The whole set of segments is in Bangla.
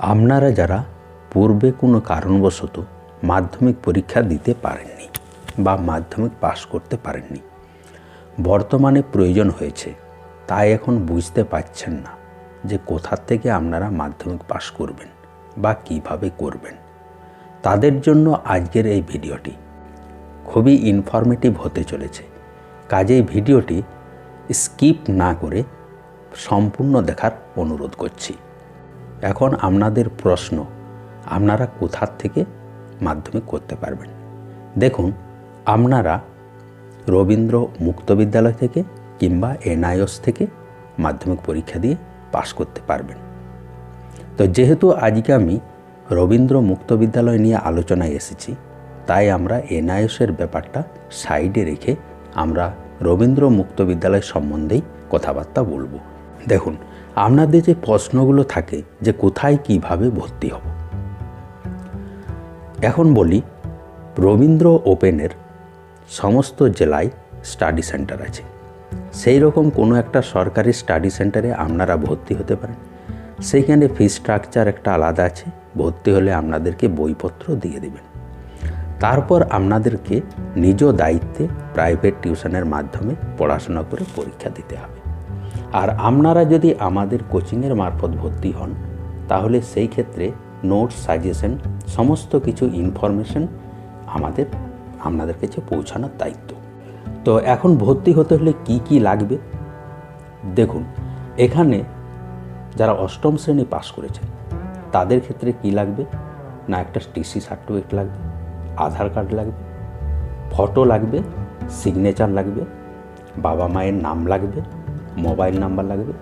আপনারা যারা পূর্বে কোনো কারণবশত মাধ্যমিক পরীক্ষা দিতে পারেননি বা মাধ্যমিক পাশ করতে পারেননি, বর্তমানে প্রয়োজন হয়েছে, তাই এখন বুঝতে পারছেন না যে কোথা থেকে আপনারা মাধ্যমিক পাশ করবেন বা কীভাবে করবেন। তাদের জন্য আজকের এই ভিডিওটি খুবই ইনফরমেটিভ হতে চলেছে। কাজেই ভিডিওটি স্কিপ না করে সম্পূর্ণ দেখার অনুরোধ করছি। এখন আপনাদের প্রশ্ন, আপনারা কোথার থেকে মাধ্যমিক করতে পারবেন? দেখুন, আপনারা রবীন্দ্র মুক্ত বিদ্যালয় থেকে কিংবা এনআইএস থেকে মাধ্যমিক পরীক্ষা দিয়ে পাশ করতে পারবেন। তো যেহেতু আজকে আমি রবীন্দ্র মুক্ত বিদ্যালয় নিয়ে আলোচনায় এসেছি, তাই আমরা এনআইএসের ব্যাপারটা সাইডে রেখে আমরা রবীন্দ্র মুক্ত বিদ্যালয় সম্বন্ধেই কথাবার্তা বলব। দেখুন আপনাদের যে প্রশ্নগুলো থাকে যে কোথায় কীভাবে ভর্তি হব। এখন বলি, রবীন্দ্র ওপেনের সমস্ত জেলায় স্টাডি সেন্টার আছে। সেই রকম কোনো একটা সরকারি স্টাডি সেন্টারে আপনারা ভর্তি হতে পারেন। সেইখানে ফি স্ট্রাকচার একটা আলাদা আছে, ভর্তি হলে আপনাদেরকে বইপত্র দিয়ে দেবেন। তারপর আপনাদেরকে নিজ দায়িত্বে প্রাইভেট টিউশনের মাধ্যমে পড়াশোনা করে পরীক্ষা দিতে হবে। আর আপনারা যদি আমাদের কোচিংয়ের মারফত ভর্তি হন, তাহলে সেই ক্ষেত্রে নোটস সাজেশন, সমস্ত কিছু ইনফরমেশন আমাদের, আপনাদের কাছে পৌঁছানোর দায়িত্ব। তো এখন ভর্তি হতে হলে কি কি লাগবে? দেখুন, এখানে যারা অষ্টম শ্রেণি পাস করেছেন, তাদের ক্ষেত্রে কি লাগবে? না একটা টিসি সার্টিফিকেট লাগবে, আধার কার্ড লাগবে, ফটো লাগবে, সিগনেচার লাগবে, বাবা মায়ের নাম লাগবে মোবাইল নাম্বার লাগবে,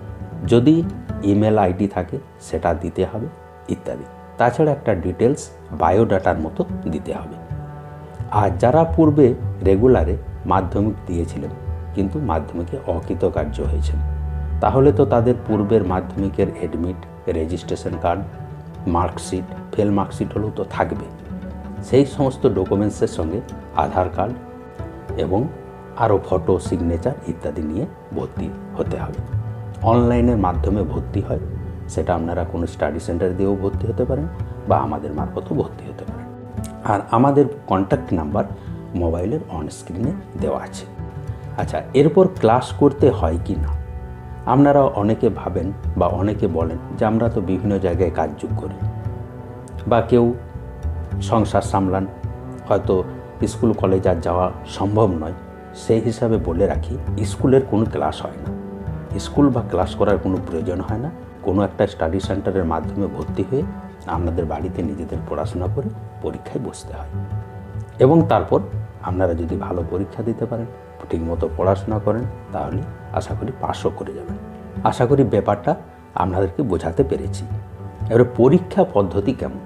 যদি ইমেল আইডি থাকে সেটা দিতে হবে, ইত্যাদি। তাছাড়া একটা ডিটেলস বায়োডাটার মতো দিতে হবে। আর যারা পূর্বে রেগুলারে মাধ্যমিক দিয়েছিলেন, কিন্তু মাধ্যমিকে অকৃতকার্য হয়েছেন, তাহলে তো তাদের পূর্বের মাধ্যমিকের admit registration card marksheet fail marksheet হলেও তো থাকবে। সেই সমস্ত ডকুমেন্টসের সঙ্গে আধার কার্ড এবং আরও ফটো সিগনেচার ইত্যাদি নিয়ে ভর্তি হতে হবে। অনলাইনের মাধ্যমে ভর্তি হয়, সেটা আপনারা কোনো স্টাডি সেন্টার দিয়েও ভর্তি হতে পারেন বা আমাদের মারফতও ভর্তি হতে পারেন। আর আমাদের কন্ট্যাক্ট নাম্বার মোবাইলের অন স্ক্রিনে দেওয়া আছে। আচ্ছা এরপর ক্লাস করতে হয় কি না? আপনারা অনেকে ভাবেন বা অনেকে বলেন যে আমরা তো বিভিন্ন জায়গায় কাজযোগ করি বা কেউ সংসার সামলান, হয়তো স্কুল কলেজ আর যাওয়া সম্ভব নয়। সেই হিসাবে বলে রাখি, স্কুলের কোনো ক্লাস হয় না। স্কুল বা ক্লাস করার কোনো প্রয়োজন হয় না। কোনো একটা স্টাডি সেন্টারের মাধ্যমে ভর্তি হয়ে আপনাদের বাড়িতে নিজেদের পড়াশোনা করে পরীক্ষায় বসতে হয়। এবং তারপর আপনারা যদি ভালো পরীক্ষা দিতে পারেন, ঠিকমতো পড়াশোনা করেন, তাহলে আশা করি পাশও করে যাবেন। আশা করি ব্যাপারটা আপনাদেরকে বোঝাতে পেরেছি। এবারে পরীক্ষা পদ্ধতি কেমন?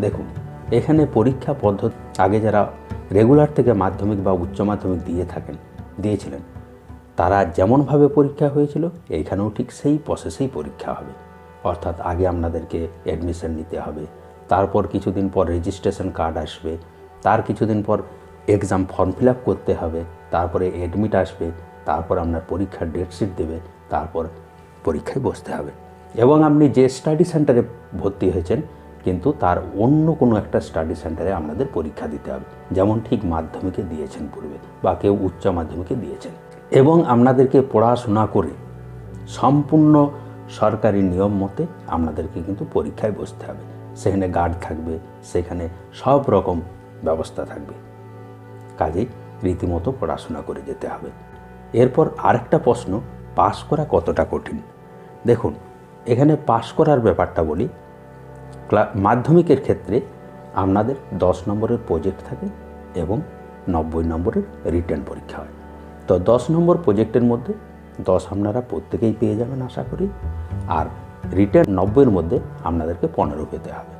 দেখুন, এখানে পরীক্ষা পদ্ধতি আগে যারা রেগুলার থেকে মাধ্যমিক বা উচ্চ মাধ্যমিক দিয়ে থাকেন, দিয়েছিলেন। তারা যেমনভাবে পরীক্ষা হয়েছিল, এইখানেও ঠিক সেই প্রসেসেই পরীক্ষা হবে। অর্থাৎ আগে আপনাদেরকে অ্যাডমিশন নিতে হবে, তারপর কিছুদিন পর রেজিস্ট্রেশন কার্ড আসবে, তার কিছুদিন পর এক্সাম ফর্ম ফিল আপ করতে হবে, তারপরে অ্যাডমিট আসবে, তারপর আপনার পরীক্ষার ডেটশিট দেবে, তারপর পরীক্ষায় বসতে হবে। এবং আপনি যে স্টাডি সেন্টারে ভর্তি হয়েছেন কিন্তু তার অন্য কোনো একটা স্টাডি সেন্টারে আপনাদের পরীক্ষা দিতে হবে। যেমন ঠিক মাধ্যমিকে দিয়েছেন পূর্বে বা কেউ উচ্চ মাধ্যমিকে দিয়েছেন। এবং আপনাদেরকে পড়াশোনা করে সম্পূর্ণ সরকারি নিয়ম মতে আপনাদেরকে কিন্তু পরীক্ষায় বসতে হবে। সেখানে গার্ড থাকবে, সেখানে সব রকম ব্যবস্থা থাকবে। কাজেই রীতিমতো পড়াশোনা করে যেতে হবে। এরপর আরেকটা প্রশ্ন, পাশ করা কতটা কঠিন? দেখুন, এখানে পাশ করার ব্যাপারটা বলি মাধ্যমিকের ক্ষেত্রে আপনাদের দশ নম্বরের প্রজেক্ট থাকে এবং নব্বই নম্বরের রিটার্ন পরীক্ষা হয়। তো দশ নম্বর প্রজেক্টের মধ্যে দশ আপনারা প্রত্যেকেই পেয়ে যাবেন আশা করি। আর রিটার্ন নব্বইয়ের মধ্যে আপনাদেরকে পনেরো পেতে হবে।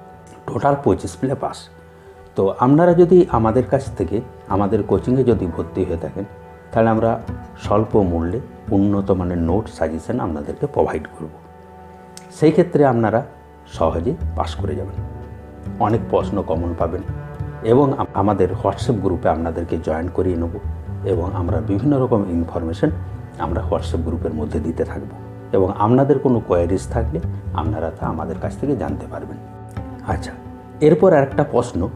টোটাল পঁচিশ প্লে পাস তো আপনারা যদি আমাদের কাছ থেকে, আমাদের কোচিংয়ে যদি ভর্তি হয়ে থাকেন, তাহলে আমরা স্বল্প মূল্যে উন্নত মানের নোট সাজেশন আপনাদেরকে প্রোভাইড করব। সেই ক্ষেত্রে আপনারা সহজে পাস করে যাবেন। অনেক প্রশ্ন কমন পাবেন এবং আমাদের হোয়াটসঅ্যাপ গ্রুপে আপনাদেরকে জয়েন করিয়ে নেব এবং আমরা বিভিন্ন রকম ইনফরমেশন আমরা হোয়াটসঅ্যাপ গ্রুপের মধ্যে দিতে থাকব এবং আপনাদের কোনো কোয়ারিজ থাকলে আপনারা তা আমাদের কাছ থেকে জানতে পারবেন। আচ্ছা এরপর আরেকটা প্রশ্ন,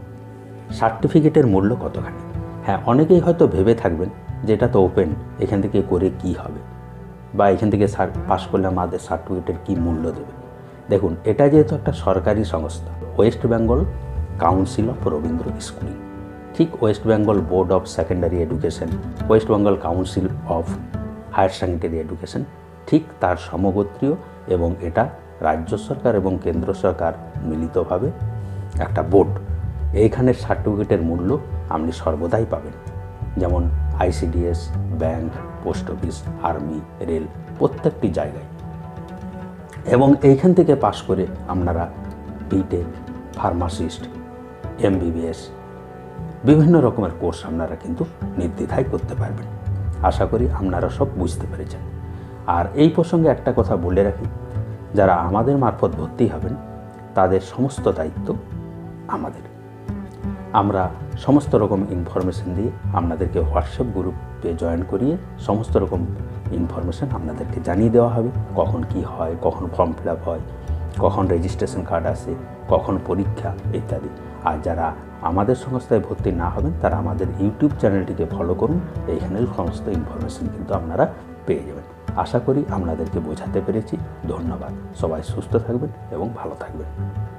সার্টিফিকেটের মূল্য কতখানি? হ্যাঁ অনেকেই হয়তো ভেবে থাকবেন যে এটা তো ওপেন, এখান থেকে করে কি হবে? বা এখান থেকে পাস করলে আমাদের সার্টিফিকেটের কি মূল্য দেবে? দেখুন, এটা যেহেতু একটা সরকারি সংস্থা West Bengal council of Rabindra schooling ঠিক West Bengal board of secondary education West Bengal council of higher secondary education ঠিক তার সমগোত্রীয় এবং এটা রাজ্য সরকার এবং কেন্দ্র সরকার মিলিতভাবে একটা বোর্ড এইখানের সার্টিফিকেটের মূল্য আপনি সর্বদাই পাবেন। যেমন ICDS bank post office army rail প্রত্যেকটি জায়গায়। এবং এইখান থেকে পাশ করে আপনারা বিটেক ফার্মাসিস্ট এমবিবিএস বিভিন্ন রকমের কোর্স আপনারা কিন্তু নির্দ্বিধায় করতে পারবেন। আশা করি আপনারা সব বুঝতে পেরেছেন। আর এই প্রসঙ্গে একটা কথা বলে রাখি, যারা আমাদের মারফত ভর্তি হবেন, তাদের সমস্ত দায়িত্ব আমাদের। আমরা সমস্ত রকম ইনফরমেশন দিয়ে আপনাদেরকে হোয়াটসঅ্যাপ গ্রুপে জয়েন করিয়ে সমস্ত রকম ইনফরমেশন আপনাদেরকে জানিয়ে দেওয়া হবে। কখন কি হয়, কখন ফর্ম ফিল হয়, কখন রেজিস্ট্রেশন কার্ড আসে, কখন পরীক্ষা ইত্যাদি। আর যারা আমাদের সংস্থায় ভর্তি না হবেন, তারা আমাদের ইউটিউব চ্যানেলটিকে ফলো করুন। এইখানের সমস্ত ইনফরমেশন কিন্তু আপনারা পেয়ে যাবেন। আশা করি আপনাদেরকে বোঝাতে পেরেছি। ধন্যবাদ। সবাই সুস্থ থাকবেন এবং ভালো থাকবেন।